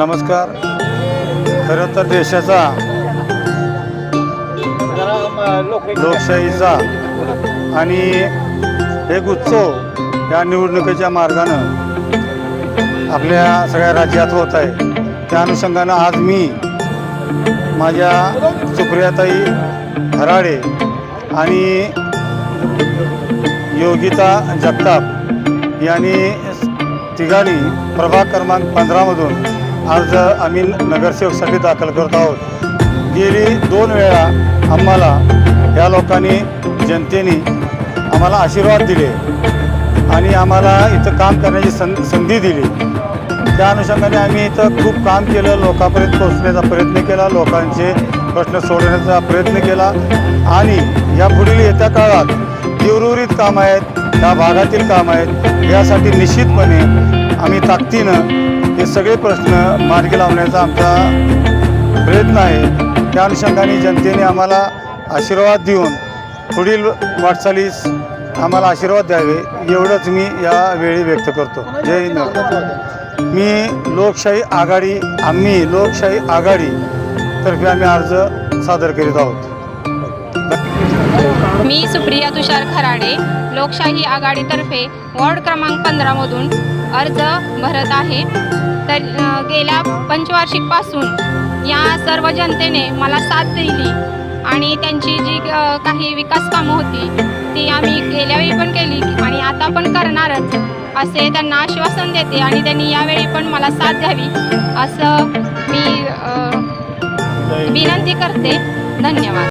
नमस्कार. खरं तर देशाचा लोकशाहीचा आणि एक उत्सव या निवडणुकीच्या मार्गानं आपल्या सगळ्या राज्यात होत आहे. त्या अनुषंगानं आज मी माझ्या सुप्रियाताई हराडे आणि योगिता जगताप यांनी तिघांनी प्रभाग क्रमांक पंधरामधून आज आम्ही नगरसेवकसाठी दाखल करत आहोत. गेली दोन वेळा आम्हाला या लोकांनी जनतेने आम्हाला आशीर्वाद दिले आणि आम्हाला इथं काम करण्याची सं संधी दिली. त्या अनुषंगाने आम्ही इथं खूप काम केलं लोकांपर्यंत पोहोचण्याचा प्रयत्न केला लोकांचे प्रश्न सोडवण्याचा प्रयत्न केला आणि या पुढील येत्या काळात उर्वरित काम आहेत या भागातील काम आहेत यासाठी निश्चितपणे आम्ही ताकदीनं हे सगळे प्रश्न मार्गी लावण्याचा आमचा प्रयत्न आहे. त्या अनुषंगाने जनतेने आम्हाला आशीर्वाद देऊन पुढील वाटचालीस आम्हाला आशीर्वाद द्यावे एवढंच मी यावेळी व्यक्त करतो. जय हिंद. मी लोकशाही आघाडी आम्ही लोकशाही आघाडी तर्फे आम्ही अर्ज सादर करीत आहोत. मी सुप्रिया तुषार खराडे लोकशाही आघाडीतर्फे वॉर्ड क्रमांक पंधरामधून अर्ज भरत आहे. तर गेल्या पंचवार्षिकपासून या सर्व जनतेने मला साथ दिली आणि त्यांची जी काही विकास कामं होती ती आम्ही गेल्या वेळी पण केली आणि आता पण करणारच असे त्यांना आश्वासन देते आणि त्यांनी यावेळी पण मला साथ द्यावी असं मी विनंती करते. धन्यवाद.